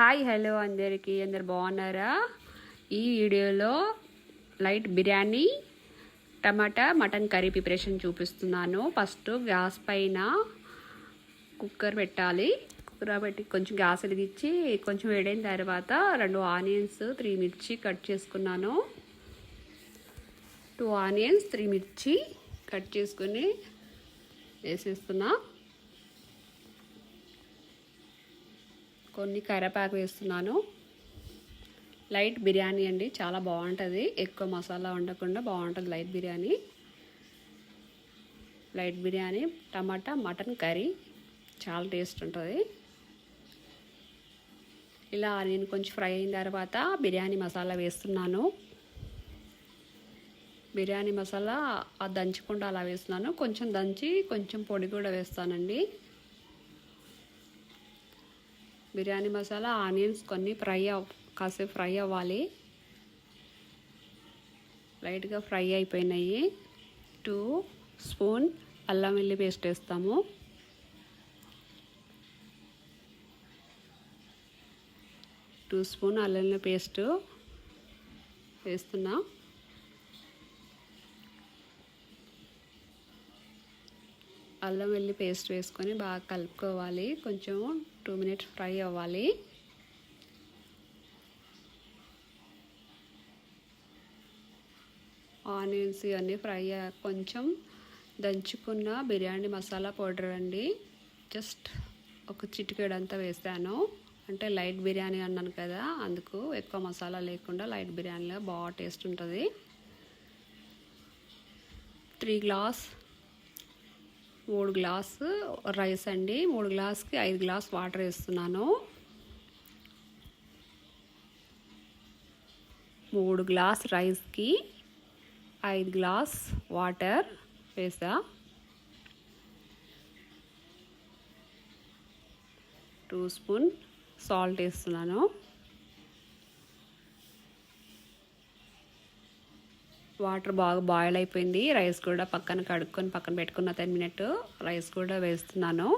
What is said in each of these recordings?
Hi hello అందరికీ. అందరు బాగున్నారా? ఈ వీడియోలో light biryani tomato mutton curry preparation చూపిస్తున్నాను. ఫస్ట్ గ్యాస్ పైన కుక్కర్ పెట్టాలి. కుక్కర్ పెట్టి కొంచెం గ్యాస్ వెలిగించి కొంచెం వేడైన తర్వాత రెండు ఆనియన్స్ త్రీ మిర్చి కట్ చేసుకున్నాను. టూ ఆనియన్స్ త్రీ మిర్చి కట్ చేసుకుని వేసేస్తున్నా. కొన్ని కరివేపాకు వేస్తున్నాను. లైట్ బిర్యానీ అండి చాలా బాగుంటుంది. ఎక్కువ మసాలా ఉండకుండా బాగుంటుంది light biryani. Light biryani tomato mutton curry చాలా టేస్ట్ ఉంటుంది. ఇలా నేను కొంచెం ఫ్రై అయిన తర్వాత బిర్యానీ మసాలా వేస్తున్నాను. బిర్యానీ మసాలా దంచకుండా అలా వేస్తున్నాను. కొంచెం దంచి కొంచెం పొడి కూడా వేస్తానండి. బిర్యానీ మసాలా ఆనియన్స్ కొన్ని ఫ్రై అవ్ కాసేపు ఫ్రై అవ్వాలి. లైట్గా ఫ్రై అయిపోయినాయి. టూ స్పూన్ అల్లం వెల్లి పేస్ట్ వేస్తాము. టూ స్పూన్ అల్లం పేస్ట్ వేస్తున్నాం. అల్లం వెల్లి పేస్ట్ వేసుకొని బాగా కలుపుకోవాలి. కొంచెం టూ మినిట్స్ ఫ్రై అవ్వాలి. ఆనియన్స్ ఇవన్నీ ఫ్రై కొంచెం దంచుకున్న బిర్యానీ మసాలా పౌడర్ అండి. జస్ట్ ఒక చిటికేడంతా వేసాను. అంటే లైట్ బిర్యానీ అన్నాను కదా అందుకు ఎక్కువ మసాలా లేకుండా లైట్ బిర్యానీలో బాగా టేస్ట్ ఉంటుంది. త్రీ గ్లాస్ మూడు గ్లాస్ రైస్ అండి. మూడు గ్లాస్కి ఐదు గ్లాస్ వాటర్ వేస్తున్నాను. మూడు గ్లాస్ రైస్కి ఐదు గ్లాస్ వాటర్ వేసా. టూ స్పూన్ సాల్ట్ వేస్తున్నాను. వాటర్ బాగా బాయిల్ అయిపోయింది. రైస్ కూడా పక్కన కడుక్కొని పక్కన పెట్టుకున్న టెన్ మినిట్ రైస్ కూడా వేస్తున్నాను.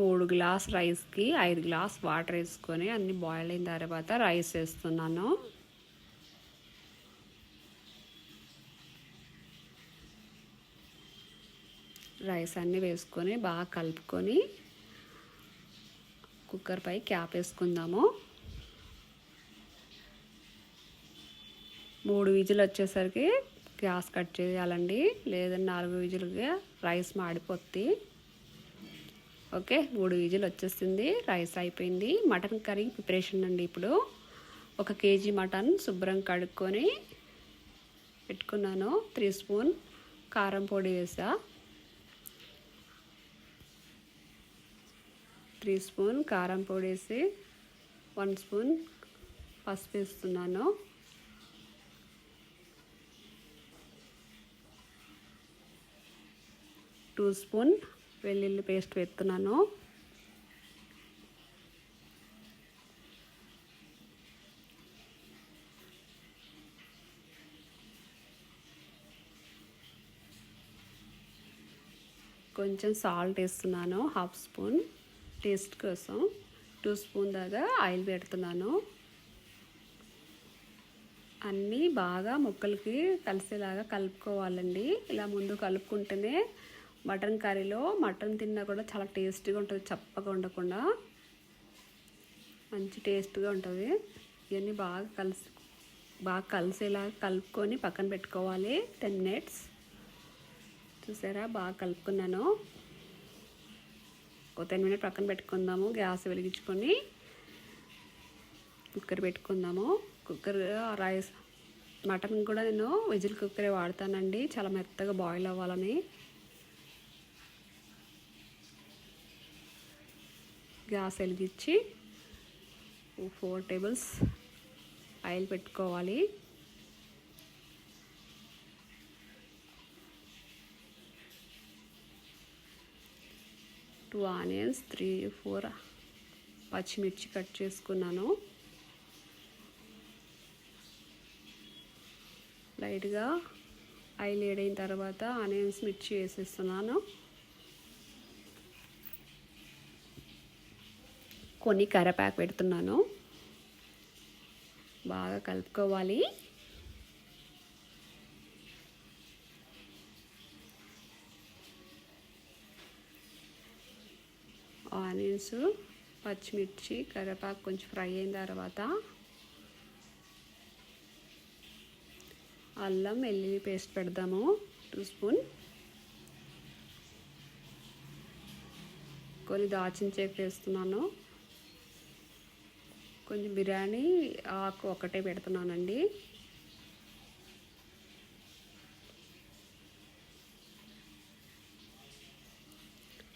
మూడు గ్లాస్ రైస్కి ఐదు గ్లాస్ వాటర్ వేసుకొని అన్ని బాయిల్ అయిన తర్వాత రైస్ వేస్తున్నాను. రైస్ అన్నీ వేసుకొని బాగా కలుపుకొని కుక్కర్ పై క్యాప్ వేసుకుందాము. మూడు విజులు వచ్చేసరికి గ్యాస్ కట్ చేయాలండి. లేదంటే నాలుగు విజిల్గా రైస్ మాడిపోద్ది. ఓకే మూడు విజిల్ వచ్చేసింది. రైస్ అయిపోయింది. మటన్ కర్రీ ప్రిపరేషన్ అండి ఇప్పుడు. ఒక కేజీ మటన్ శుభ్రం కడుక్కొని పెట్టుకున్నాను. త్రీ స్పూన్ కారం పొడి వేసా. త్రీ స్పూన్ కారం పొడి వేసి వన్ స్పూన్ పసుపు వేస్తున్నాను. టూ స్పూన్ వెల్లుల్లి పేస్ట్ వేస్తున్నాను. కొంచెం సాల్ట్ వేస్తున్నాను హాఫ్ స్పూన్. టేస్ట్ కోసం టూ స్పూన్ దాకా ఆయిల్ పెడుతున్నాను. అన్నీ బాగా ముక్కలకి కలిసేలాగా కలుపుకోవాలండి. ఇలా ముందు కలుపుకుంటేనే మటన్ కర్రీలో మటన్ తిన్నా కూడా చాలా టేస్టీగా ఉంటుంది చప్పగా ఉండకుండా. మంచి టేస్ట్గా ఉంటుంది. ఇవన్నీ బాగా కలిసి బాగా కలిసేలాగా కలుపుకొని పక్కన పెట్టుకోవాలి. Ten minutes. చూసారా? బాగా కలుపుకున్నాను. ఒక టెన్ మినిట్ పక్కన పెట్టుకుందాము. గ్యాస్ వెలిగించుకొని కుక్కర్ పెట్టుకుందాము. కుక్కర్ రైస్ మటన్ కూడా నేను విజిల్ కుక్కరే వాడతానండి. చాలా మెత్తగా బాయిల్ అవ్వాలని. గ్యాస్ వెలిగించి ఫోర్ టేబుల్స్ ఆయిల్ పెట్టుకోవాలి. టూ ఆనియన్స్ త్రీ ఫోర్ పచ్చిమిర్చి కట్ చేసుకున్నాను. లైట్గా ఆయిల్ వేడైన తర్వాత ఆనియన్స్ మిర్చి వేసేస్తున్నాను. కొన్ని కరపాకు పెడుతున్నాను. బాగా కలుపుకోవాలి. ఆనియన్స్ పచ్చిమిర్చి కరివేపాకు కొంచెం ఫ్రై అయిన తర్వాత అల్లం వెల్లుల్లి పేస్ట్ పెడదాము. టూ స్పూన్ కొన్ని దాచిన చేప వేస్తున్నాను. కొంచెం బిర్యానీ ఆకు ఒకటే పెడుతున్నానండి.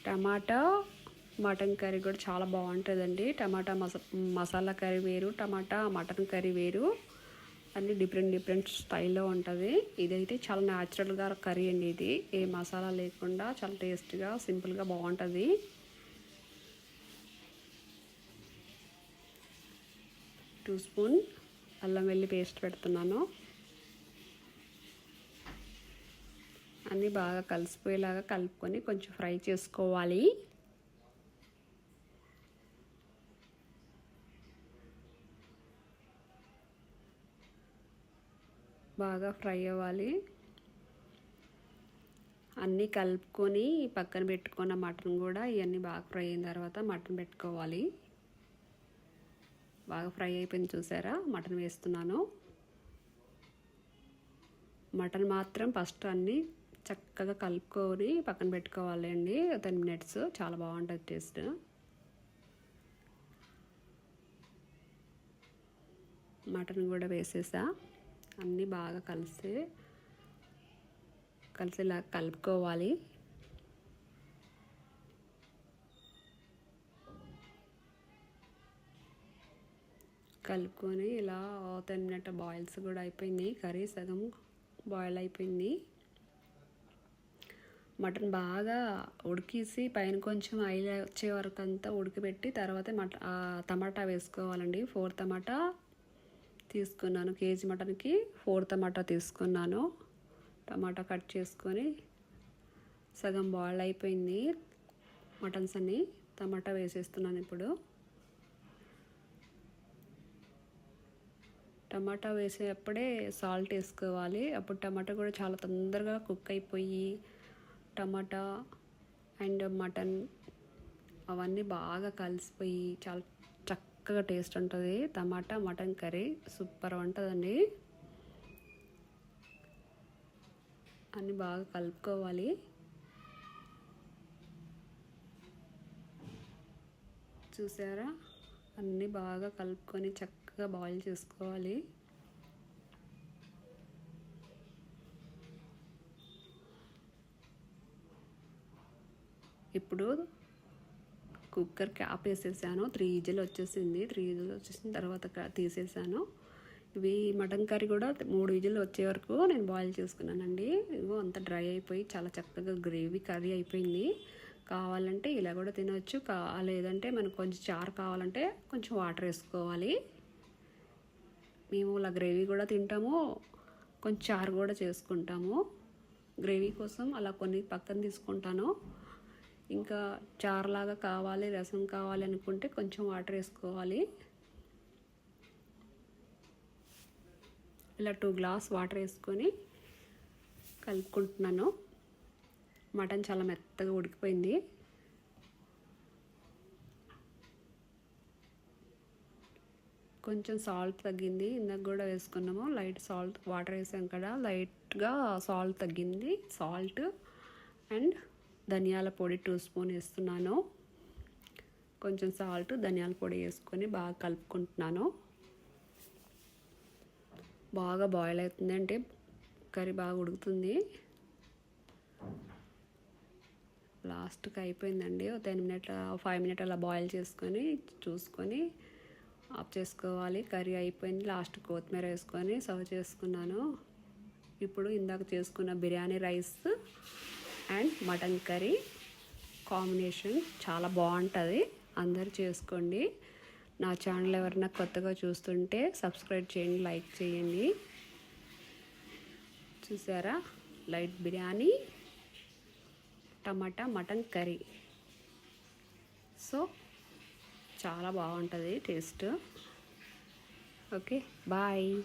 టమాటా మటన్ కర్రీ కూడా చాలా బాగుంటుందండి. టమాటా మస మసాలా కర్రీ వేరు టమాటా మటన్ కర్రీ వేరు. అన్నీ డిఫరెంట్ డిఫరెంట్ స్టైల్లో ఉంటుంది. ఇదైతే చాలా న్యాచురల్గా కర్రీ అండి ఇది. ఏ మసాలా లేకుండా చాలా టేస్ట్గా సింపుల్గా బాగుంటుంది. టూ స్పూన్ అల్లం వెల్లి పేస్ట్ పెడుతున్నాను. అన్నీ బాగా కలిసిపోయేలాగా కలుపుకొని కొంచెం ఫ్రై చేసుకోవాలి. బాగా ఫ్రై అవ్వాలి. అన్నీ కలుపుకొని పక్కన పెట్టుకున్న మటన్ కూడా ఇవన్నీ బాగా ఫ్రై అయిన తర్వాత మటన్ పెట్టుకోవాలి. బాగా ఫ్రై అయిపోయింది చూసారా? మటన్ వేస్తున్నాను. మటన్ మాత్రం ఫస్ట్ అన్నీ చక్కగా కలుపుకొని పక్కన పెట్టుకోవాలి అండి. టెన్ మినిట్స్ చాలా బాగుంటుంది టేస్ట్. మటన్ కూడా వేసేసా. అన్నీ బాగా కలిసి కలిసేలా కలుపుకోవాలి. కలుపుకొని ఇలా టెన్ మినిట్ బాయిల్స్ కూడా అయిపోయింది కర్రీ సగం బాయిల్ అయిపోయింది. మటన్ బాగా ఉడికేసి పైన కొంచెం ఆయిల్ వచ్చే వరకు అంతా ఉడికిపెట్టి తర్వాత మట టమాటా వేసుకోవాలండి. ఫోర్ టమాటా తీసుకున్నాను. కేజీ మటన్కి ఫోర్ టమాటా తీసుకున్నాను. టమాటా కట్ చేసుకొని సగం బాయిల్ అయిపోయింది మటన్స్ అన్ని. టమాటా వేసేస్తున్నాను ఇప్పుడు. టమాటా వేసేటప్పుడే సాల్ట్ వేసుకోవాలి. అప్పుడు టమాటా కూడా చాలా తొందరగా కుక్ అయిపోయి టమాటా అండ్ మటన్ అవన్నీ బాగా కలిసిపోయి చాలా చక్కగా టేస్ట్ ఉంటుంది. టమాటా మటన్ కర్రీ సూపర్ ఉంటుందండి. అన్నీ బాగా కలుపుకోవాలి. చూసారా? అన్నీ బాగా కలుపుకొని చక్కగా బాయిల్ చేసుకోవాలి. ఇప్పుడు కుక్కర్ క్యాప్ వేసేసాను త్రీ ఈజీలు వచ్చేసింది. త్రీ ఈజీలు వచ్చేసిన తర్వాత తీసేసాను. ఇవి మటన్ కర్రీ కూడా మూడు ఈజీలు వచ్చే వరకు నేను బాయిల్ చేసుకున్నానండి. ఇగో అంత డ్రై అయిపోయి చాలా చక్కగా గ్రేవీ కర్రీ అయిపోయింది. కావాలంటే ఇలా కూడా తినవచ్చు కా లేదంటే మనకు కొంచెం చారు కావాలంటే కొంచెం వాటర్ వేసుకోవాలి. మేము ఇలా గ్రేవీ కూడా తింటాము. కొంచెం చారు కూడా చేసుకుంటాము. గ్రేవీ కోసం అలా కొన్ని పక్కన తీసుకుంటాను. ఇంకా చారులాగా కావాలి రసం కావాలి అనుకుంటే కొంచెం వాటర్ వేసుకోవాలి. ఇలా టూ గ్లాస్ వాటర్ వేసుకొని కలుపుకుంటున్నాను. మటన్ చాలా మెత్తగా ఉడికిపోయింది. కొంచెం సాల్ట్ తగ్గింది ఇందాక కూడా వేసుకున్నాము. లైట్ సాల్ట్ వాటర్ వేసాం కదా లైట్గా సాల్ట్ తగ్గింది సాల్ట్ అండ్ ధనియాల పొడి టూ స్పూన్ వేస్తున్నాను. కొంచెం సాల్ట్ ధనియాల పొడి వేసుకొని బాగా కలుపుకుంటున్నాను. బాగా బాయిల్ అవుతుందంటే కర్రీ బాగా ఉడుకుతుంది. లాస్ట్కి అయిపోయిందండి. ఒక టెన్ మినిట్ ఫైవ్ మినిట్ అలా బాయిల్ చేసుకొని చూసుకొని ఆఫ్ చేసుకోవాలి. కర్రీ అయిపోయింది. లాస్ట్ కొత్తిమీర వేసుకొని సర్వ్ చేసుకున్నాను. ఇప్పుడు ఇందాక చేసుకున్న biryani rice and mutton curry combination చాలా బాగుంటుంది. అందరు చేసుకోండి. నా ఛానల్ ఎవరైనా కొత్తగా చూస్తుంటే సబ్స్క్రైబ్ చేయండి లైక్ చేయండి. చూసారా? Light biryani tomato mutton curry. So చాలా బాగుంటుంది టేస్ట్. Okay bye.